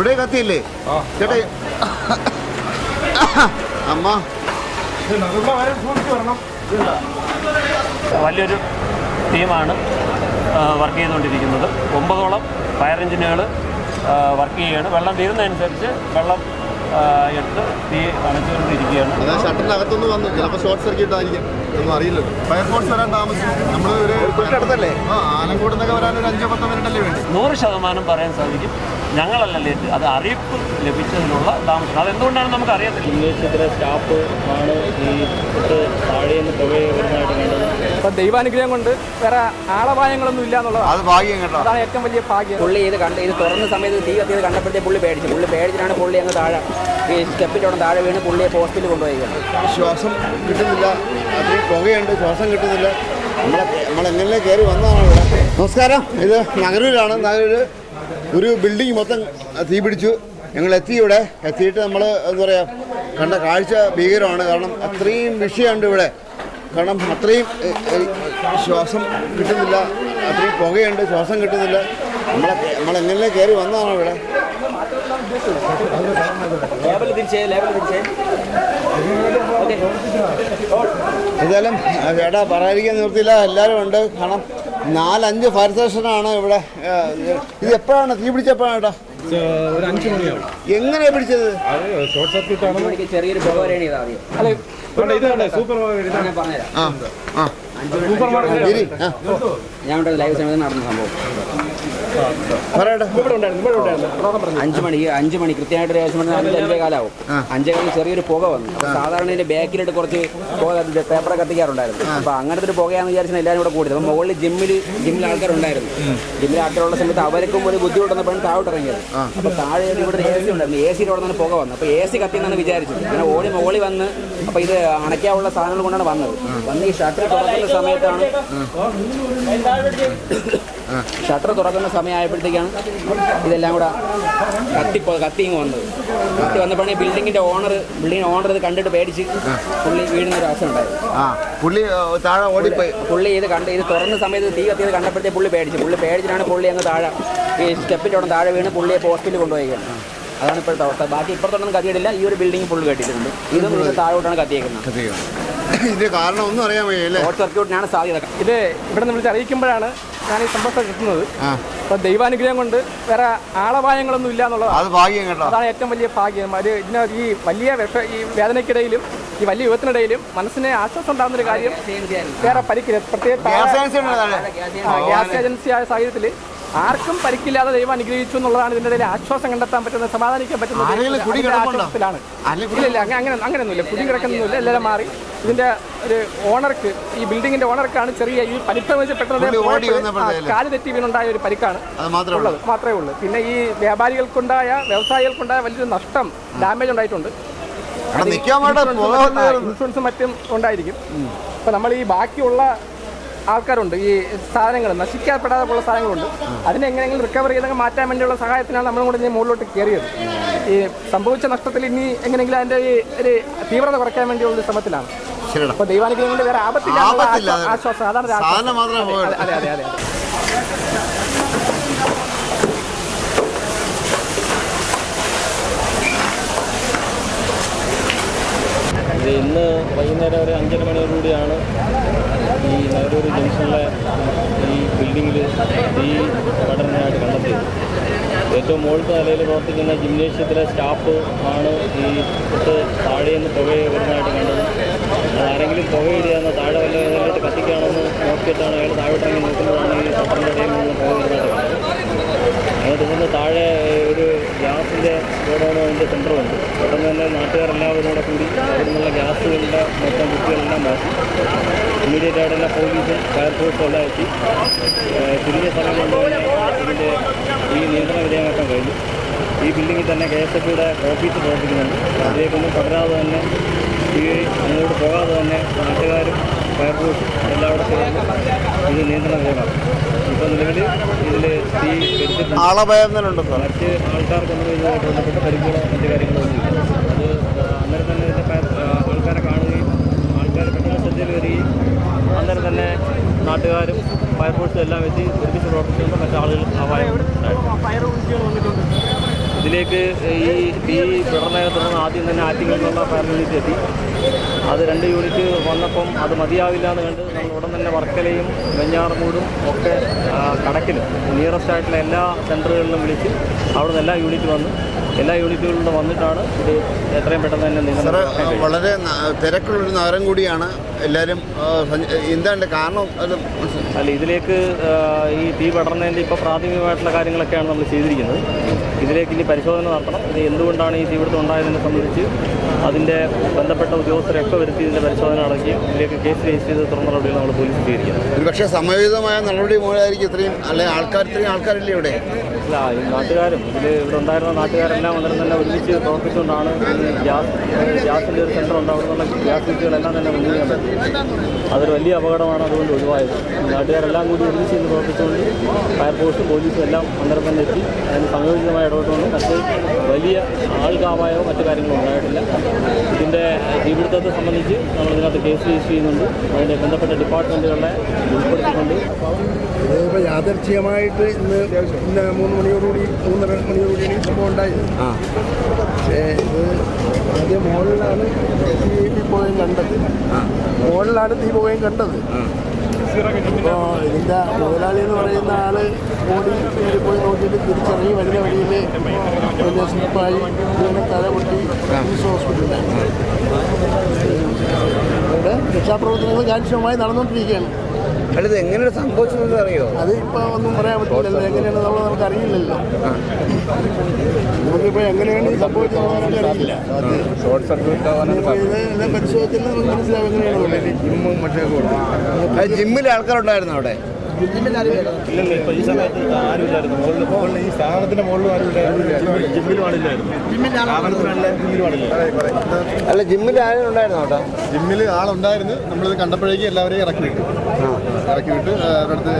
ഇവിടെ കത്തിയില്ലേ? ചേട്ടാ അമ്മ. വലിയൊരു ടീമാണ് വർക്ക് ചെയ്തുകൊണ്ടിരിക്കുന്നത്. ഒമ്പതോളം ഫയർ എഞ്ചിനുകൾ വർക്ക് ചെയ്യുകയാണ്. വെള്ളം തീരുന്നതനുസരിച്ച് വെള്ളം എടുത്ത് തീ അണച്ചുകൊണ്ടിരിക്കുകയാണ്. അതാ ഷട്ടറിനകത്തൊന്ന് വന്നു ചിലപ്പോൾ ഷോർട്ട് സർക്യൂട്ട് ആയിരിക്കും ഒന്നും ഫയർ ഫയർഫോഴ്സ് വരാൻ താമസിച്ചു നമ്മൾ ഒരു തൊട്ടടുത്തല്ലേ ആ ആലങ്കോട് നിന്നൊക്കെ വരാൻ ഒരു അഞ്ചോ പത്തോ മിനിറ്റ് അല്ലേ വേണ്ടി. നൂറ് ശതമാനം പറയാൻ സാധിക്കും. ഞങ്ങളല്ല ലേറ്റ്. അത് അറിയിപ്പ് ലഭിച്ചതിനുള്ള താമസം. അതെന്തുകൊണ്ടാണ് നമുക്ക് അറിയത്തില്ല ഇംഗ്ലീഷിലെ സ്റ്റാഫ് ആണ് ഈ തൊട്ട് താഴെ നിന്ന് പുക വരുന്നതായിട്ട് കണ്ടത്. അപ്പൊ ദൈവാനുഗ്രഹം കൊണ്ട് വേറെ ആളപായങ്ങളൊന്നും ഇല്ല എന്നുള്ളത് അത് ഭാഗ്യം കേട്ടോ. അതാണ് ഏറ്റവും വലിയ ഭാഗ്യം. പുള്ളി ഇത് കണ്ട് ഇത് തുറന്ന സമയത്ത് തീ കത്തിയത് കണ്ടപ്പോഴത്തെ പുള്ളി പേടിച്ചു. പുള്ളി പേടിച്ചിട്ടാണ് പുള്ളി അങ്ങ് താഴെ ഈ സ്റ്റെപ്പിന്റെ താഴെ വീണ് പുള്ളിയെ ഹോസ്പിറ്റലിൽ കൊണ്ടുപോയി ശ്വാസം കിട്ടുന്നില്ല. അത്രയും പുകയുണ്ട്. ശ്വാസം കിട്ടുന്നില്ല. നമ്മളെ നമ്മളെങ്ങനെ കയറി വന്നതാണ് ഇവിടെ നമസ്കാരം. ഇത് നഗരൂരാണ്. നഗരൂര് ഒരു ബിൽഡിംഗ് മൊത്തം തീ പിടിച്ചു. ഞങ്ങൾ എത്തി ഇവിടെ. എത്തിയിട്ട് നമ്മൾ എന്താ പറയുക കണ്ട കാഴ്ച ഭീകരമാണ്. കാരണം അത്രയും വിഷയമുണ്ട് ഇവിടെ. കാരണം അത്രയും ശ്വാസം കിട്ടുന്നില്ല. അത്രയും പുകയുണ്ട്. ശ്വാസം കിട്ടുന്നില്ല. നമ്മളെ നമ്മളെങ്ങനെ കയറി വന്നതാണ് ഇവിടെ. ആ, ചേട്ടാ പറയാതിരിക്കാൻ നിർത്തിയില്ല എല്ലാവരും ഉണ്ട്. കാരണം നാലഞ്ച് ഫയർ സ്റ്റേഷനാണ് ഇവിടെ? ഇത് എപ്പോഴാണ്? തീ പിടിച്ചപ്പോഴാണ് ഒരു അഞ്ച് എങ്ങനെയാ പിടിച്ചത്? ഷോർട്ട് സർക്യൂട്ട് ആണ്? മണിക്ക് ചെറിയൊരു പുക ഇത് ആദ്യം അല്ല ഇതാണ് സൂപ്പർ ആ ആ. ഞാൻ ലൈവ് സമയത്ത് നടന്ന സംഭവം. അഞ്ചു അഞ്ച് മണിക്ക് അഞ്ച് മണി കൃത്യമായിട്ട് ഒരു ഏകദേശം അഞ്ച് കാലാവും. അഞ്ചേ കാലിന് ചെറിയൊരു പുക വന്നു. സാധാരണ ഇതിന്റെ ബാക്കിലിട്ട് കുറച്ച് പുക പേപ്പർ കത്തിക്കാറുണ്ടായിരുന്നു. അപ്പൊ അങ്ങനത്തെ ഒരു പുകയാണെന്ന് വിചാരിച്ചാൽ എല്ലാവരും കൂടെ കൂടിയത്. അപ്പൊ മുകളിൽ ജിമ്മിൽ ജിമ്മിൽ ആൾക്കാരുണ്ടായിരുന്നു. ജിമ്മിൽ ആൾക്കാരുള്ള സമയത്ത് അവർക്കും ഒരു ബുദ്ധിമുട്ടുന്നപ്പോഴും താഴോട്ട് ഇറങ്ങിയത് അപ്പൊ താഴെ ഇവിടെ എ സി ഉണ്ടായിരുന്നു. എ സിയുടെ അവിടെ നിന്ന് പുക വന്നു. അപ്പൊ എ സി കത്തിയെന്നാണ് വിചാരിച്ചത്. അങ്ങനെ ഓടി മുകളിൽ വന്ന് അപ്പൊ ഇത് അണയ്ക്കാനുള്ള സാധനങ്ങൾ കൊണ്ടാണ് വന്നത്. വന്ന് ഈ ഷട്ടർ തുറക്കുന്ന സമയത്താണ്. ഷട്ടർ തുറക്കുന്ന സമയമായപ്പോഴത്തേക്കാണ് ഇതെല്ലാം കൂടെ കത്തി കത്തി ഇങ്ങ് വന്നത്. കത്തി വന്നപ്പോഴേ ബിൽഡിങ്ങിന്റെ ഓണർ ബിൽഡിംഗ് ഓണർ ഇത് കണ്ടിട്ട് പേടിച്ച് പുള്ളി വീഴുന്ന ഒരു അവസ്ഥ ഉണ്ടായിരുന്നു ആ. പുള്ളി താഴെ ഓടിപ്പോയി. പുള്ളി ഇത് കണ്ട് ഇത് തുറന്ന സമയത്ത് തീ കത്തിയത് കണ്ടപ്പോഴത്തേ പുള്ളി പേടിച്ചു പുള്ളി പേടിച്ചിട്ടാണ് പുള്ളി അങ്ങ് താഴെ ഈ സ്റ്റെപ്പിന്റെ അവിടെ താഴെ വീണ് പുള്ളിയെ ഹോസ്പിറ്റലിൽ കൊണ്ടുപോയിക്കാണ് അതാണ് ഇപ്പോഴത്തെ അവസ്ഥ. ബാക്കി ഇപ്പുറത്തൊന്നും കത്തിയിട്ടില്ല. ഈ ഒരു ബിൽഡിംഗ് പുള്ളി കെട്ടിയിട്ടുണ്ട്. ഇതും താഴോട്ടാണ് കത്തിയേക്കുന്നത്. ഇതിന്റെ കാരണം ഒന്നും അറിയാൻ വയ്യല്ലേ ഷോർട്ട് സർക്യൂട്ടിനാണ് സാധ്യത. ഇത് ഇവിടെ നിന്ന് വിളിച്ച് അറിയിക്കുമ്പോഴാണ് ഞാൻ ഈ സംഭവത്തെ കിട്ടുന്നത്. അപ്പൊ ദൈവാനുഗ്രഹം കൊണ്ട് വേറെ ആളപായങ്ങളൊന്നും ഇല്ല എന്നുള്ളത് അത് ഭാഗ്യം കേട്ടോ. അതാണ് ഏറ്റവും വലിയ ഭാഗ്യം. അത് ഇതിന് ഈ വലിയ വിഷ ഈ വേദനയ്ക്കിടയിലും ഈ വലിയ യുവത്തിനിടയിലും മനസ്സിനെ ആശ്വാസം ഉണ്ടാകുന്ന ഒരു കാര്യം വേറെ പരിക്കില്ല. പ്രത്യേക ഗ്യാസ് ഏജൻസിയായ സാഹചര്യത്തിൽ ആർക്കും പരിക്കില്ലാതെ ദൈവം അനുഗ്രഹിച്ചു എന്നുള്ളതാണ് ഇതിന്റെ ഇടയിൽ ആശ്വാസം കണ്ടെത്താൻ പറ്റുന്ന സമാധാനിക്കാൻ പറ്റുന്ന ഒരു- കുടി അതിന്റെ കിടപ്പുണ്ടോ? ആശ്വാസത്തിലാണ്. ഇല്ല ഇല്ല അങ്ങ- അങ്ങനെ അങ്ങനെയൊന്നുമില്ല. കുടി കിടക്കുന്നൊന്നുമില്ല എല്ലാം മാറി. ഇതിന്റെ ഒരു ഓണർക്ക് ഈ ബിൽഡിങ്ങിന്റെ ഓണർക്കാണ് ചെറിയ ഈ പരിക്ക് പെട്ടത് കാൽ തെറ്റി വീണുണ്ടായ ഒരു പരിക്കാണ് അത് മാത്രമേ ഉള്ളൂ. ഉള്ളത് മാത്രമേ ഉള്ളൂ. പിന്നെ ഈ വ്യാപാരികൾക്കുണ്ടായ വ്യവസായികൾക്കുണ്ടായ വലിയൊരു നഷ്ടം ഡാമേജ് ഉണ്ടായിട്ടുണ്ട്. ഇൻഷുറൻസും മറ്റും ഉണ്ടായിരിക്കും. അപ്പൊ നമ്മൾ ഈ ബാക്കിയുള്ള ആൾക്കാരുണ്ട്. ഈ സാധനങ്ങൾ നശിക്കപ്പെടാതെ ഉള്ള സാധനങ്ങളുണ്ട്. അതിനെ എങ്ങനെയെങ്കിലും റിക്കവർ ചെയ്തൊക്കെ മാറ്റാൻ വേണ്ടിയുള്ള സഹായത്തിനാണ് നമ്മളും കൂടെ ഇനി മുകളിലോട്ട് കയറിയത്. ഈ സംഭവിച്ച നഷ്ടത്തിൽ ഇനി എങ്ങനെയെങ്കിലും അതിന്റെ ഈ ഒരു തീവ്രത കുറയ്ക്കാൻ വേണ്ടിയുള്ള ശ്രമത്തിലാണ്. അപ്പോൾ അപ്പൊ ദൈവാനുഗ്രഹം കൊണ്ട് വേറെ ആപത്തില്ല ആശ്വാസം. അതാണ് അതെ, അതെ അതെ. ഇത് ഇന്ന് വൈകുന്നേരം ഒരു അഞ്ചര മണിയോടുകൂടിയാണ് ഈ നഗരൂർ ജംഗ്ഷനിലെ ഈ ബിൽഡിങ്ങിൽ ഈ പഠനമായിട്ട് കണ്ടെത്തിയത്. ഏറ്റവും മുകളിലത്തെ നിലയിൽ പ്രവർത്തിക്കുന്ന ജിംനേഷ്യത്തിലെ സ്റ്റാഫ് ആണ് ഈ തൊട്ട് താഴെ നിന്ന് പുക വരുന്നതായിട്ട് കണ്ടത്. അത് ആരെങ്കിലും പുകയിടുകയെന്ന് താഴെ വല്ല നേരിട്ട് കത്തിക്കുകയാണെന്ന് നോക്കിയിട്ടാണ് അയാൾ താഴോട്ടിറങ്ങി നോക്കുന്നതാണ് ഈ ഷട്ടറിന്റെ ഇടയിൽ നിന്ന് പുക വരുന്നതായിട്ട് കണ്ടത്. അങ്ങോട്ട് നിന്ന് താഴെ ഒരു ഗ്യാസിന്റെ ഗോഡൗണോ അതിന്റെ സെന്ററുണ്ട് പെട്ടെന്ന് തന്നെ നാട്ടുകാരെല്ലാവരും കൂടെ കൂടി അവിടെ നിന്നുള്ള ഗ്യാസുകളുടെ മൊത്തം മാറ്റി ഇമ്മീഡിയറ്റ് ആയിട്ട് തന്നെ പോലീസും ഫയർഫോഴ്സും എല്ലാം എത്തി. ചുരുങ്ങിയ സ്ഥലം ഇതിന്റെ ഈ നിയന്ത്രണ വിധേയമാക്കാൻ കഴിഞ്ഞു. ഈ ബിൽഡിങ്ങിൽ തന്നെ കെ എസ് എഫ് ഓഫീസ് പ്രവർത്തിക്കുന്നുണ്ട്. അതിലേക്കൊന്നും പകരാതെ തന്നെ ഈ അങ്ങോട്ട് പോകാതെ തന്നെ നാട്ടുകാരും ഫയർഫോഴ്സും എല്ലാം കൂടെ ചേർന്ന് ഇത് നിയന്ത്രണ വിധേയമാക്കും. ഇപ്പോൾ നിലവിൽ ഇതിൽ തീ എടുത്തിട്ടുണ്ട് മറ്റ് ആൾക്കാർക്കൊന്നും ഇതുമായിട്ട് ബന്ധപ്പെട്ട പരിക്കുകളോ മറ്റു കാര്യങ്ങളോ ഒന്നുമില്ല. അത് അന്നേരം തന്നെ ഇതിന്റെ കാണുകയും പെട്ടെന്ന് ശ്രദ്ധയിൽ വരികയും അന്നേരം തന്നെ നാട്ടുകാരും ഫയർഫോഴ്സും എല്ലാം എത്തി ഒരുമിച്ച് പ്രവർത്തിച്ചുകൊണ്ട് മറ്റാളുകൾ അപായം ഇതിലേക്ക് ഈ തീ വിടർന്നതിനെ തുടർന്ന് ആദ്യം തന്നെ ആറ്റിങ്ങിൽ നിന്നുള്ള ഫയർ യൂണിറ്റ് എത്തി. അത് രണ്ട് യൂണിറ്റ് വന്നപ്പം അത് മതിയാവില്ല എന്ന് കണ്ട് നമ്മൾ ഉടൻ തന്നെ വർക്കലയും വെഞ്ഞാറമൂടും ഒക്കെ കണക്കിൽ നിയറസ്റ്റ് ആയിട്ടുള്ള എല്ലാ സെന്ററുകളിലും വിളിച്ച് അവിടെ നിന്ന് എല്ലാ യൂണിറ്റ് വന്ന് എല്ലാ യൂണിറ്റുകളിലും വന്നിട്ടാണ് ഇത് എത്രയും പെട്ടെന്ന് തന്നെ കഴിയും. വളരെ തിരക്കുള്ളൊരു നഗരം കൂടിയാണ്. എല്ലാവരും എന്താണ്ട് കാരണം? അത് അല്ല ഇതിലേക്ക് ഈ തീ പടർന്നതിന്റെ ഇപ്പോൾ പ്രാഥമികമായിട്ടുള്ള കാര്യങ്ങളൊക്കെയാണ് നമ്മൾ ചെയ്തിരിക്കുന്നത്. ഇതിലേക്ക് ഇനി പരിശോധന നടത്തണം. ഇത് എന്തുകൊണ്ടാണ് ഈ തീപിടുത്തം ഉണ്ടായതിനെ സംബന്ധിച്ച് അതിന്റെ ബന്ധപ്പെട്ട ഉദ്യോഗസ്ഥരൊക്കെ വരുത്തി ഇതിന്റെ പരിശോധന നടക്കുകയും ഇതിലേക്ക് കേസ് രജിസ്റ്റർ ചെയ്ത് തുറന്ന നടപടികൾ നമ്മൾ പോലീസ് സ്വീകരിക്കുന്നത് ഒരു പക്ഷേ സമയോചിതമായ നടപടി മൂലമായിരിക്കും ഇത്രയും അല്ലെ ആൾക്കാർ ഇത്രയും ആൾക്കാരില്ലേ ഇവിടെ? അല്ല ഈ നാട്ടുകാരും ഇതിൽ ഇവിടെ ഉണ്ടായിരുന്ന നാട്ടുകാരെല്ലാം അന്നേരം തന്നെ ഒരുമിച്ച് പ്രവർത്തിച്ചുകൊണ്ടാണ് ഈ ഗ്യാസ് ഗ്യാസിന്റെ ഒരു സെന്റർ ഉണ്ട് അവിടെ നിന്നുള്ള ഗ്യാസ് ലീക്കുകളെല്ലാം തന്നെ മുന്നിൽ പറ്റും അതൊരു വലിയ അപകടമാണ് അതുകൊണ്ട് ഒഴിവായത്. നാട്ടുകാരെല്ലാം കൂടി ഒരുമിച്ച് ഇന്ന് പ്രവർത്തിച്ചുകൊണ്ട് ഫയർഫോഴ്സും പോലീസും എല്ലാം അന്നേരം തന്നെ എത്തി. അതിന് സംയോജിതമായി ഇടപെട്ടുകൊണ്ട് മറ്റ് വലിയ ആൾക്കാമായോ മറ്റു കാര്യങ്ങളോ ഉണ്ടായിട്ടില്ല. ഇതിന്റെ തീപിടുത്തത്തെ സംബന്ധിച്ച് നമ്മൾ ഇതിനകത്ത് കേസ് രജിസ്റ്റർ ചെയ്യുന്നുണ്ട്. അതിന്റെ ബന്ധപ്പെട്ട ഡിപ്പാർട്ട്മെന്റുകളെ ഉൾപ്പെടുത്തിക്കൊണ്ട് യാദർച്ഛികമായിട്ട് ഇന്ന് മൂന്ന് മണിയോടുകൂടി മൂന്നര മണിയോടുകൂടിയാണ് ഈ സംഭവം ഉണ്ടായത് പക്ഷേ ഇത് ആദ്യം മുകളിലാണ് തീ പുകയും കണ്ടത്. മോളിലാണ് തീ പുകയും കണ്ടത്. അപ്പോൾ ഇതിന്റെ മുതലാളി എന്ന് പറയുന്ന ആൾ ഓടി കയറി പോയി നോക്കിയിട്ട് തിരിച്ചിറങ്ങി വരുന്ന വഴിയിൽ വലിയ സ്ലിപ്പായി ഇങ്ങനെ തല പൊട്ടി ഹോസ്പിറ്റലിലായി ഹോസ്പിറ്റലിലാണ് ഇവിടെ രക്ഷാപ്രവർത്തനങ്ങൾ കാര്യക്ഷമമായി നടന്നുകൊണ്ടിരിക്കുകയാണ്. അല്ല ഇത് എങ്ങനെയാണ് സംഭവിച്ചതെന്ന് അറിയോ? അത് ഇപ്പൊ ഒന്നും പറയാൻ പറ്റില്ലല്ലോ എങ്ങനെയാണ് നമ്മൾ നമുക്ക് അറിയില്ലല്ലോ. നമുക്കിപ്പോ എങ്ങനെയാണ് സംഭവിച്ചത് അറിയില്ല. ഷോർട്ട് സർക്യൂട്ട് ഇനിയിപ്പോ ഇത് എല്ലാം പരിശോധിച്ചാൽ നമുക്ക് മനസ്സിലാവും എങ്ങനെയാണ് ജിമ്മും മറ്റേ ജിമ്മിലെ ആൾക്കാരുണ്ടായിരുന്നു അവിടെ? ഇല്ലല്ലോ ഇപ്പോൾ ഈ സമയത്ത് ആരുമില്ലായിരുന്നു. മുകളിൽ ഈ സ്ഥാപനത്തിന്റെ മുകളിലും ആരും ജിമ്മിലും ആളില്ലായിരുന്നു അല്ല ജിമ്മിൽ ആരും ഉണ്ടായിരുന്നു. കേട്ടോ ജിമ്മിൽ ആളുണ്ടായിരുന്നു. നമ്മളിത് കണ്ടപ്പോഴേക്കും എല്ലാവരെയും ഇറക്കി വിട്ടു. ഇറക്കി വിട്ട്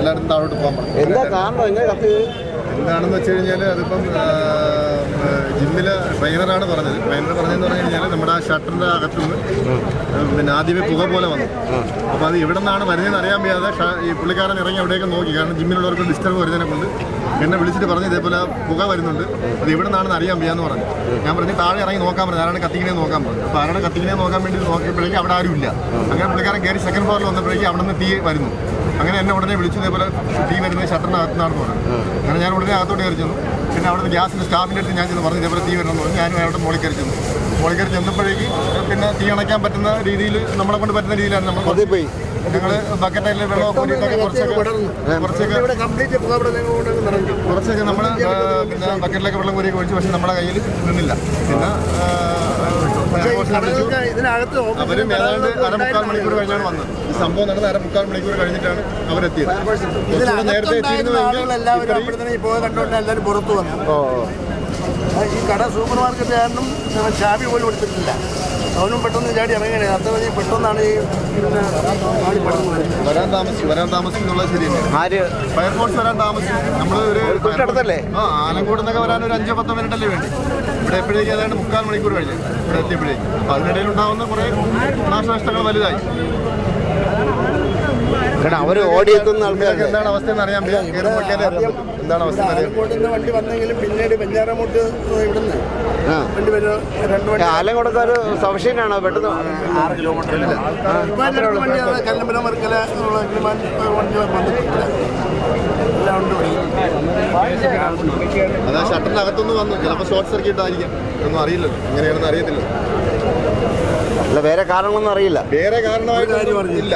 എല്ലാവരും താഴോട്ട് പോകാൻ പറഞ്ഞു. എന്താ കാരണം? എങ്ങനെ കത്തി? എന്താണെന്ന് വെച്ച് കഴിഞ്ഞാൽ അതിപ്പം ജിമ്മിലെ ട്രെയിനറാണ് പറഞ്ഞത്. ട്രെയിനർ പറഞ്ഞതെന്ന് പറഞ്ഞു കഴിഞ്ഞാൽ നമ്മുടെ ആ ഷട്ടറിന്റെ അകത്തുനിന്ന് പിന്നെ ആദ്യമേ പുക പോലെ വന്നു. അപ്പോൾ അത് എവിടെ നിന്നാണ് വരുന്നതെന്ന് അറിയാൻ വയ്യാതെ ഈ പുള്ളിക്കാരൻ ഇറങ്ങി അവിടെയൊക്കെ നോക്കി. കാരണം ജിമ്മിലുള്ളവർക്ക് ഡിസ്റ്റർബ് വരുന്നതിനെ കൊണ്ട് എന്നെ വിളിച്ചിട്ട് പറഞ്ഞു ഇതേപോലെ പുക വരുന്നുണ്ട്. അത് എവിടെ നിന്നാണെന്ന് അറിയാൻ വയ്യാന്ന് പറഞ്ഞു. ഞാൻ പറഞ്ഞു താഴെ ഇറങ്ങി നോക്കാൻ പറഞ്ഞു. ആരാണ് കത്തിക്കണേ നോക്കാൻ പറഞ്ഞു. അപ്പോൾ ആരാണ് കത്തിക്കണേ നോക്കാൻ വേണ്ടി നോക്കിയപ്പോഴേക്കും അവിടെ ആരും ഇല്ല അങ്ങനെ പുള്ളിക്കാരൻ കയറി സെക്കൻഡ് ഫ്ലോറിൽ വന്നപ്പോഴേക്കും അവിടെ നിന്ന് തീ വരുന്നു. അങ്ങനെ എന്നെ ഉടനെ വിളിച്ചതേപോലെ തീ വരുന്നത് ഷട്ടറിനകത്ത് നിന്നാണ് പറഞ്ഞു. അങ്ങനെ ഞാൻ ഉടനെ അകത്തോട്ട് കയറി ചെന്നു. പിന്നെ അവിടുന്ന് ഗ്യാസിന്റെ സ്റ്റാഫിന്റെ അടുത്ത് ഞാൻ ചെന്ന് പറഞ്ഞു ഇതേപോലെ തീ വരണമെന്ന് പറഞ്ഞു ഞാനും അവിടെ മോളിൽ കയറി ചെന്നു. മുകളിൽ കയറി ചെന്നപ്പോഴേക്ക് പിന്നെ തീ അണയ്ക്കാൻ പറ്റുന്ന രീതിയിൽ നമ്മളെ കൊണ്ട് പറ്റുന്ന രീതിയിലാണ് നമ്മൾ ഞങ്ങൾ ബക്കറ്റിൽ വെള്ളമൊക്കെ ഊരിയിട്ടൊക്കെ കുറച്ചൊക്കെ കുറച്ചൊക്കെ നമ്മൾ പിന്നെ ബക്കറ്റിലൊക്കെ വെള്ളം കോരി ഒഴിച്ചു പക്ഷെ നമ്മുടെ കയ്യിൽ നിന്നില്ല. പിന്നെ അവരും ഏതാണ്ട് അര അരമുക്കാൽ മണിക്കൂർ കഴിഞ്ഞാണ് വന്നത്. ഈ സംഭവം നടന്ന് അരമുക്കാൽ മണിക്കൂർ കഴിഞ്ഞിട്ടാണ് അവരെത്തിയത്. നേരത്തെ എത്തിയിരുന്നുവെങ്കിൽ പുറത്തു വന്നു. ഈ കട സൂപ്പർ മാർക്കറ്റ് കാരണം ചാവി പോലും കൊടുത്തിട്ടില്ല അവനും പെട്ടെന്ന് ചാടി ഇറങ്ങണേ. അത്ര വലിയ പെട്ടെന്നാണ് ഈ വരാൻ താമസിച്ചു വരാൻ താമസിച്ചു എന്നുള്ളത് ശരിയല്ലേ ആര്? ഫയർഫോഴ്സ് വരാൻ താമസിച്ചു നമ്മൾ ഒരു തൊട്ടടുത്തല്ലേ? ആ ആലങ്കോട് നിന്നൊക്കെ വരാൻ ഒരു അഞ്ചോ പത്തോ മിനിറ്റ് അല്ലേ വേണ്ടി. ഇവിടെ എപ്പോഴേക്കും ഏതാണ്ട് മുക്കാൽ മണിക്കൂർ കഴിഞ്ഞു ഇവിടെ എത്തിയപ്പോഴേക്കും. അപ്പോൾ അതിനിടയിൽ ഉണ്ടാകുന്ന കുറേ നാശനഷ്ടങ്ങൾ വലുതായി. കാരണം അവർ ഓടിയെത്തുന്ന ആൾക്കാർക്ക് എന്താണ് അവസ്ഥ എന്ന് അറിയാൻ പറ്റില്ല എന്താണ് അവസ്ഥ നിന്ന് വണ്ടി വന്നെങ്കിലും പിന്നീട് വെഞ്ഞാറമൂട്ട് ഇവിടുന്ന് ആ. വണ്ടി വരും. രണ്ട് വണ്ടി ആലം കൊടുക്കാർ സവിശേഷനാണോ പെട്ടെന്ന് ആറ് രണ്ട് വണ്ടി അത് കല്ലമ്പലം വിമാന വണ്ടി വന്നിട്ടില്ല എല്ലാം ഉണ്ട് ഇവിടെ. അതാ ഷട്ടറിന്റെ അകത്തൊന്നും വന്നു. ചിലപ്പോൾ ഷോർട്ട് സർക്യൂട്ട് ആയിരിക്കും. ഒന്നും അറിയില്ലല്ലോ. എങ്ങനെയാണെന്ന് അറിയത്തില്ല. അല്ല വേറെ കാരണങ്ങളൊന്നും അറിയില്ല. വേറെ കാരണമായിട്ട് ഇല്ല.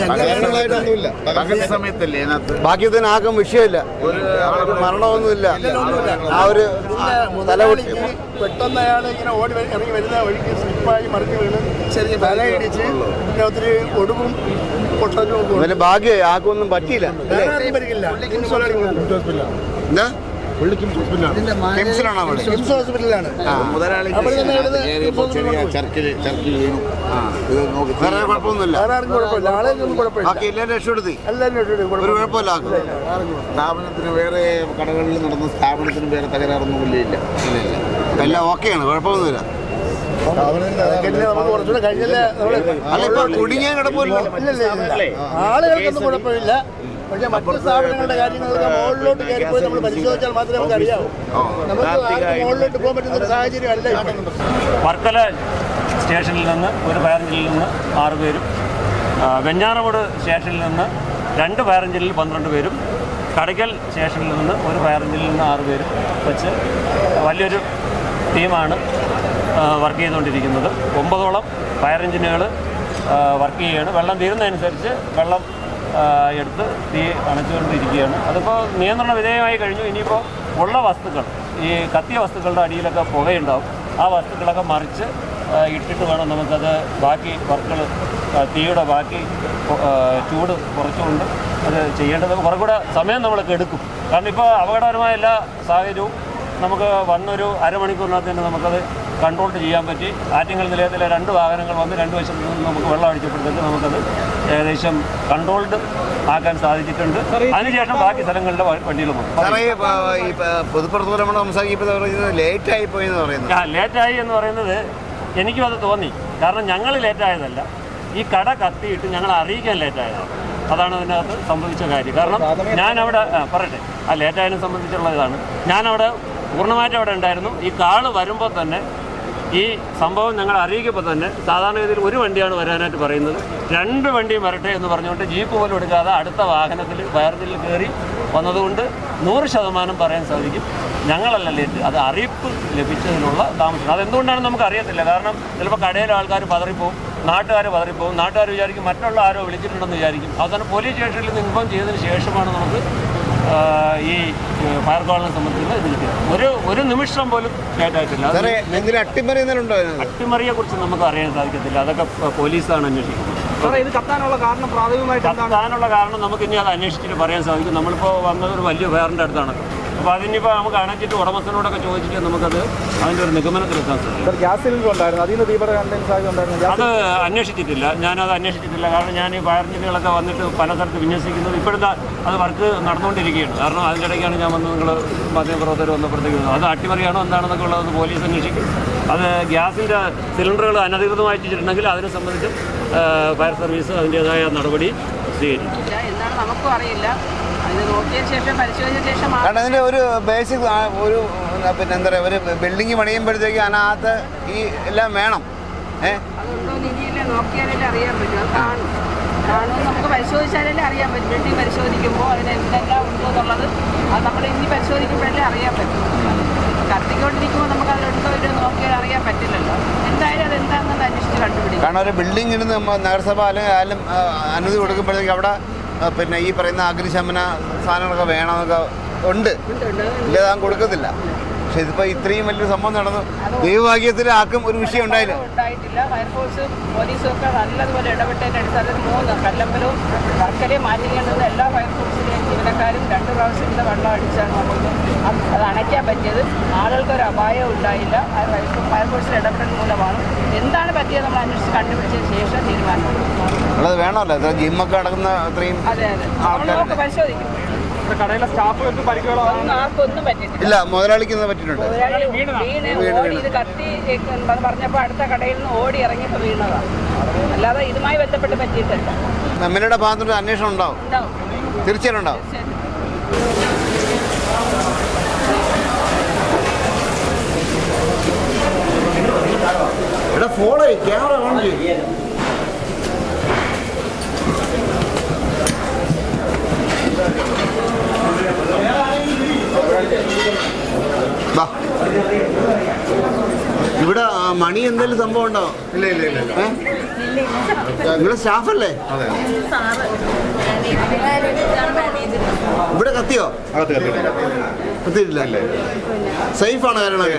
കാരണങ്ങളായിട്ടൊന്നുമില്ല സമയത്തല്ലേ അതിനകത്ത് ബാക്കി ഇതിന് ആർക്കും വിഷയമില്ല. ഒരു മരണമൊന്നുമില്ല. ആ ഒരു തല പെട്ടെന്ന് അയാൾ ഇങ്ങനെ ഓടി ഇറങ്ങി വരുന്ന വഴിക്ക് സ്ലിപ്പായി മറിഞ്ഞു വീണ് ചെറിയ തലയിടിച്ച് പിന്നെ ഒത്തിരി ഒടുവും പൊട്ടലും ഒക്കെ ഉണ്ട്. പിന്നെ ഭാഗ്യമായി. ആർക്കും ഒന്നും പറ്റിയില്ല. എന്താ? പുള്ളിക്കും ഹോസ്പിറ്റലാണ് വേറെ കുഴപ്പമൊന്നുമില്ല. ബാക്കി എല്ലാവരും രക്ഷപ്പെടുത്തി. ഒരു കുഴപ്പമില്ല. സ്ഥാപനത്തിന് വേറെ കടകളിൽ നടന്ന സ്ഥാപനത്തിന് വേറെ തകരാറൊന്നും ഇല്ല. ഇല്ല എല്ലാം ഓക്കെയാണ്. കുഴപ്പമൊന്നുമില്ല. അല്ല ഇപ്പൊ കുടുങ്ങിയ കിടപ്പില്ല. ആളുകൾക്കൊന്നും കുഴപ്പമില്ല. പക്ഷേ മറ്റു സ്ഥാപനങ്ങളുടെ കാര്യങ്ങളൊക്കെ മുകളിലോട്ട് കയറിപ്പോയി നമ്മൾ പരിശോധിച്ചാൽ മാത്രമേ നമുക്ക് അറിയാവൂ. നമുക്ക് ആർക്കും മുകളിലോട്ട് പോകാൻ പറ്റുന്ന ഒരു സാഹചര്യം അല്ല വർക്കല സ്റ്റേഷനിൽ നിന്ന് ഒരു പാരഞ്ചിൽ നിന്ന് ആറ് പേരും ആ, വെഞ്ഞാറമൂട് സ്റ്റേഷനിൽ നിന്ന് രണ്ട് പാരഞ്ചിലിൽ പന്ത്രണ്ട് പേരും കടയ്ക്കൽ സ്റ്റേഷനിൽ നിന്ന് ഒരു പാരഞ്ചിലിൽ നിന്ന് ആറ് പേരും വെച്ച് വലിയൊരു ടീമാണ് വർക്ക് ചെയ്തുകൊണ്ടിരിക്കുന്നത്. ഒമ്പതോളം ഫയർ എഞ്ചിനുകൾ വർക്ക് ചെയ്യുകയാണ് വെള്ളം തീരുന്നതനുസരിച്ച് വെള്ളം എടുത്ത് തീ അണച്ചുകൊണ്ടിരിക്കുകയാണ്. അതിപ്പോൾ നിയന്ത്രണ വിധേയമായി കഴിഞ്ഞു. ഇനിയിപ്പോൾ ഉള്ള വസ്തുക്കൾ ഈ കത്തിയ വസ്തുക്കളുടെ അടിയിലൊക്കെ പുകയുണ്ടാവും. ആ വസ്തുക്കളൊക്കെ മറിച്ച് ഇട്ടിട്ട് വേണം നമുക്കത് ബാക്കി വർക്കുകൾ തീയുടെ ബാക്കി ചൂട് കുറച്ചുകൊണ്ട് അത് ചെയ്യേണ്ടത്. കുറേക്കൂടെ കൂടെ സമയം നമ്മളൊക്കെ എടുക്കും. കാരണം ഇപ്പോൾ അപകടകരമായ എല്ലാ സാഹചര്യവും നമുക്ക് വന്നൊരു അരമണിക്കൂറിനകത്ത് തന്നെ നമുക്കത് കൺട്രോൾ ചെയ്യാൻ പറ്റി. ആറ്റിങ്ങൽ നിലയത്തിലെ രണ്ട് വാഹനങ്ങൾ വന്ന് രണ്ട് വശത്ത് നിന്ന് നമുക്ക് വെള്ളം അടിച്ചപ്പോഴത്തേക്ക് നമുക്കത് ഏകദേശം കൺട്രോൾഡ് ആക്കാൻ സാധിച്ചിട്ടുണ്ട്. അതിനുശേഷം ബാക്കി സ്ഥലങ്ങളിലെ വ- വണ്ടിയിലും പോകും സാറേ ഈ പ- ഈ പ- പൊതുപ്രവർത്തകർ നമ്മൾ സംസാരിക്കുമ്പോൾ പറയുന്നത് ലേറ്റ് ആയി പോയി എന്ന് പറയുന്നത്. ആ ലേറ്റായി എന്ന് പറയുന്നത് എനിക്കും അത് തോന്നി. കാരണം ഞങ്ങൾ ലേറ്റായതല്ല ഈ കട കത്തിയിട്ട് ഞങ്ങൾ അറിയിക്കാൻ ലേറ്റായതാണ് അതാണ് അതിനകത്ത് സംഭവിച്ച കാര്യം. കാരണം ഞാൻ അവിടെ പറയട്ടെ. ആ ലേറ്റായതിനെ സംബന്ധിച്ചുള്ള ഇതാണ്. ഞാനവിടെ പൂർണമായിട്ട് അവിടെ ഉണ്ടായിരുന്നു. ഈ കാൾ വരുമ്പോൾ തന്നെ ഈ സംഭവം ഞങ്ങൾ അറിയിക്കുമ്പോൾ തന്നെ സാധാരണഗതിയിൽ ഒരു വണ്ടിയാണ് വരാനായിട്ട് പറയുന്നത്. രണ്ട് വണ്ടിയും വരട്ടെ എന്ന് പറഞ്ഞുകൊണ്ട് ജീപ്പ് പോലും എടുക്കാതെ അടുത്ത വാഹനത്തിൽ വയറിൽ കയറി വന്നതുകൊണ്ട് നൂറ് ശതമാനം പറയാൻ സാധിക്കും. ഞങ്ങളല്ല ലേറ്റ് അത് അറിയിപ്പ് ലഭിച്ചതിനുള്ള താമസം. അതെന്തുകൊണ്ടാണ് നമുക്ക് അറിയത്തില്ല കാരണം ചിലപ്പോൾ കടയിലെ ആൾക്കാർ പതറിപ്പോവും നാട്ടുകാർ പതറിപ്പോവും. നാട്ടുകാർ വിചാരിക്കും മറ്റുള്ള ആരോ വിളിച്ചിട്ടുണ്ടെന്ന് വിചാരിക്കും. അവസാനം പോലീസ് സ്റ്റേഷനിൽ നിന്ന് ഇൻഫോം ചെയ്തതിന് ശേഷമാണ് നമുക്ക് ഈ ഫയർ കോളിനെ സംബന്ധിച്ച് ഇത് കിട്ടിയത്. ഒരു ഒരു നിമിഷം പോലും ലേറ്റായിട്ടില്ല. അട്ടിമറിയെ കുറിച്ച് നമുക്ക് അറിയാൻ സാധിക്കത്തില്ല. അതൊക്കെ പോലീസാണ് അന്വേഷിക്കുന്നത്. സാറേ ഇത് കത്താനുള്ള കാരണം പ്രാഥമികമായിട്ട് എന്താണ്? കത്താനുള്ള കാരണം നമുക്ക് ഇനി അത് അന്വേഷിച്ചിട്ട് പറയാൻ സാധിക്കും. നമ്മളിപ്പോൾ വന്നത് ഒരു വലിയ ഫയറിന്റെ അടുത്താണ്. അപ്പോൾ അതിനിപ്പോൾ നമുക്ക് അണച്ചിട്ട് ഉടമസ്ഥനോടൊക്കെ ചോദിച്ചിട്ട് നമുക്കത് അതിന്റെ ഒരു നിഗമനത്തിലെത്താൻ സാധിക്കും. സാർ ഗ്യാസ് സിലിണ്ടർ ഉണ്ടായിരുന്നു. അതിൽ തീപിടുത്തം കണ്ടതിന് സാധ്യത ഉണ്ടായിരുന്നു. അത് അന്വേഷിച്ചിട്ടില്ല. ഞാനത് അന്വേഷിച്ചിട്ടില്ല. കാരണം ഞാൻ ഈ ഫയർ എഞ്ചിനുകളൊക്കെ വന്നിട്ട് പല സ്ഥലത്ത് വിന്യസിക്കുന്നത് ഇപ്പോഴത്തെ അത് വർക്ക് നടന്നുകൊണ്ടിരിക്കുകയാണ്. കാരണം അതിന്റെ ഇടയ്ക്കാണ് ഞാൻ വന്ന് നിങ്ങൾ മാധ്യമപ്രവർത്തകർ വന്നപ്പോഴത്തേക്ക് അത് അട്ടിമറിയാണോ എന്താണെന്നൊക്കെ ഉള്ളത് പോലീസ് അന്വേഷിക്കും. അത് ഗ്യാസിന്റെ സിലിണ്ടറുകൾ അനധികൃതമായി വെച്ചിട്ടുണ്ടെങ്കിൽ അതിനെ സംബന്ധിച്ചും ഫയർ സർവീസ് അതിന്റേതായ നടപടി സ്വീകരിക്കും. എന്നാണ് നമുക്കും അറിയില്ല. കാരണം അതിന്റെ ഒരു ബേസിക് ഒരു പിന്നെ എന്താ പറയുക ഒരു ബിൽഡിങ് പണിയുമ്പോഴത്തേക്ക് അതിനകത്ത് ഈ എല്ലാം വേണം. ഏ? അതുണ്ടോ ഇനിയില്ലേ അറിയാൻ പറ്റും. അത് നമുക്ക് പരിശോധിച്ചാലല്ലേ അറിയാൻ പറ്റും. ബിൽഡിംഗ് പരിശോധിക്കുമ്പോൾ അതിനെന്തെല്ലാം ഉണ്ടോ എന്നുള്ളത് അത് നമ്മൾ ഇനി പരിശോധിക്കുമ്പോഴല്ലേ അറിയാൻ പറ്റും. കത്തിക്കൊണ്ടിരിക്കുമ്പോൾ നമുക്ക് അതിലുണ്ടോ ഇല്ലയോ നോക്കിയാൽ അറിയാൻ പറ്റില്ലല്ലോ. എന്തായാലും അത് എന്താണെന്ന് അന്വേഷിച്ച് കണ്ടുപിടിക്കും. കാരണം ഒരു ബിൽഡിങ്ങിന് ഇരുന്ന് നഗരസഭ അല്ലെങ്കിൽ ആയാലും അനുമതി കൊടുക്കുമ്പോഴത്തേക്ക് അവിടെ പിന്നെ ഈ പറയുന്ന അഗ്നിശമന സാധനങ്ങളൊക്കെ വേണമെന്നൊക്കെ ഉണ്ട്. ഇല്ലാതെ കൊടുക്കത്തില്ല. പക്ഷെ ഇതിപ്പോ ഇത്രയും വലിയൊരു സംഭവം നടന്നു. ദൈവഭാഗ്യത്തിൽ ആർക്കും ഒരു വിഷയം ഉണ്ടായില്ല. ഉണ്ടായിട്ടില്ല. ഫയർഫോഴ്സും പോലീസും ഒക്കെ നല്ലതുപോലെ അടിസ്ഥാനത്തിൽ മൂന്ന് കല്ലമ്പലവും വർക്കലയും എല്ലാ ഫയർഫോഴ്സിലെയും ജീവനക്കാരും രണ്ട് പ്രാവശ്യം ഇവിടെ വെള്ളം അടിച്ചാണ് നമുക്ക് അത് അണയ്ക്കാൻ പറ്റിയത്. ആളുകൾക്കൊരു അപായം ഉണ്ടായില്ല. ആ ഫയർ- ഫയർഫോഴ്സിന്റെ ഇടപെടൽ മൂലമാണ്. എന്താണ് പറ്റിയത് നമ്മൾ അന്വേഷിച്ച് കണ്ടുപിടിച്ചതിന് ശേഷം തീരുമാനം. വേണമല്ലോ. ജിമ്മൊക്കെ അടക്കുന്ന അത്രയും അതെ അതെ. പരിശോധിക്കും. കടയിലെ സ്റ്റാഫുകൾക്ക് പരിക്കുകളോ? ഒന്നും ആർക്കും ഒന്നും പറ്റിയിട്ടില്ല. ഇല്ല മുതലാളിക്ക് ഇന്ന് പറ്റിയിട്ടുണ്ട്. ഒരാൾ വീണ് ഓടി ഇത് കത്തി എന്ന് പറഞ്ഞപ്പോൾ അടുത്ത കടയിൽ നിന്ന് ഓടി ഇറങ്ങിയപ്പോൾ വീണതാണ് അല്ലാതെ ഇതുമായി ബന്ധപ്പെട്ട് പറ്റിയിട്ടല്ല. നമ്മളുടെ ഭാഗത്തുനിന്ന് അന്വേഷണം ഉണ്ടാവും. തീർച്ചയായിട്ടും ഉണ്ടാവും. എടാ ഫോളോ ക്യാമറ ഓൺ ചെയ്യും ഇവിടെ മണി എന്തെങ്കിലും സംഭവം ഉണ്ടോ? ഇല്ല ഇല്ല ഇല്ല? നിങ്ങളുടെ സ്റ്റാഫല്ലേ? ഇവിടെ കത്തിയോ? കത്തിയിട്ടില്ല. സേഫാണ് സേഫ് ആണ് കാരണമൊക്കെ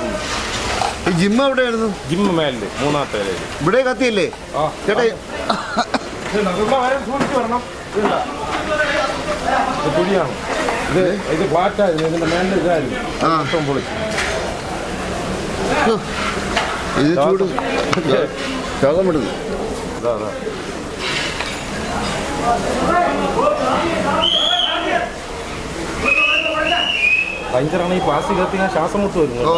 ഈ ജിമ്മ് എവിടെയായിരുന്നു? ജിമ്മ മേലിൽ മൂന്നാമത്തെ നിലയിൽ. ഇവിടെ കത്തിയില്ലേ? ആ. ചേട്ടാ വരെ സൂക്ഷിച്ച് വരണം. ഇല്ല. ഇത് കുഴിയാണ്. ഇത് ഇത്? ഫ്ലാറ്റായിരുന്നു ഇതിന്റെ മേലിൽ ഇതായിരുന്നു ആ. മൊത്തം പൊളിച്ചു ഇത് ചൂട്. വിടുന്നു അതാ ഭയങ്കരമാണ് ഈ പ്ലാസ്റ്റിക് ഞാൻ ശ്വാസം മുട്ട് വരുന്നത്. ഓ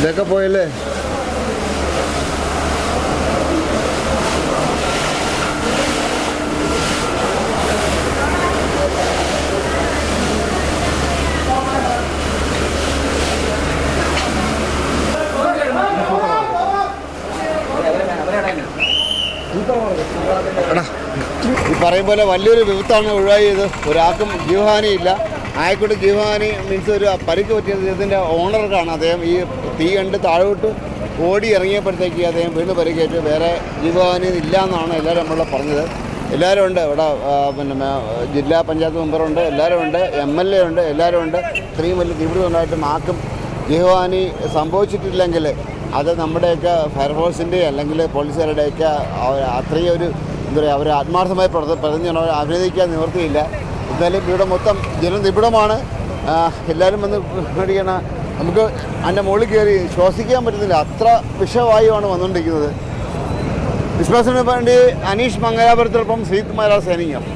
ഇതൊക്കെ പോയല്ലേ? പറയും പോലെ വലിയൊരു വിപത്താണ് ഒഴിവായത് ഒരാൾക്കും ജീവഹാനിയില്ല. ആയിക്കോട്ടെ ജീവഹാനി മീൻസ് ഒരു പരിക്ക് പറ്റിയത് ഇതിന്റെ ഓണർക്കാണ് അദ്ദേഹം. ഈ തീ കണ്ട് താഴോട്ട് ഓടി ഇറങ്ങിയപ്പോഴത്തേക്ക് അദ്ദേഹം വീണ്ടും പരിക്കേറ്റ്. വേറെ ജീവഹാനി ഇല്ല എന്നാണ് എല്ലാവരും നമ്മളെ പറഞ്ഞത്. എല്ലാവരും ഉണ്ട്. ഇവിടെ പിന്നെ ജില്ലാ പഞ്ചായത്ത് മെമ്പറുണ്ട് എല്ലാവരും ഉണ്ട്. എം എൽ എ ഉണ്ട്. എല്ലാവരും ഉണ്ട്. ഇത്രയും വലിയ തീവ്രത ഉണ്ടായിട്ടും ആർക്കും ജീവഹാനി സംഭവിച്ചിട്ടില്ലെങ്കിൽ അത് നമ്മുടെയൊക്കെ ഫയർഫോഴ്സിന്റെ അല്ലെങ്കിൽ പോലീസുകാരുടെയൊക്കെ അത്രയും ഒരു എന്താ പറയുക അവർ ആത്മാർത്ഥമായി പറഞ്ഞാൽ അഭിനന്ദിക്കാൻ നിവൃത്തിയില്ല എന്തായാലും ഇവിടെ മൊത്തം ജനനിബിഡമാണ് എല്ലാവരും വന്ന് മേടിക്കണ നമുക്ക് അതിന്റെ മുകളിൽ കയറി ശ്വസിക്കാൻ പറ്റുന്നില്ല. അത്ര വിഷവായുവാണ് വന്നുകൊണ്ടിരിക്കുന്നത്. വിശ്വാസത്തിന് വേണ്ടി അനീഷ് മംഗലാപുരത്തിനൊപ്പം ശ്രീകുമാരാ സൈനികം.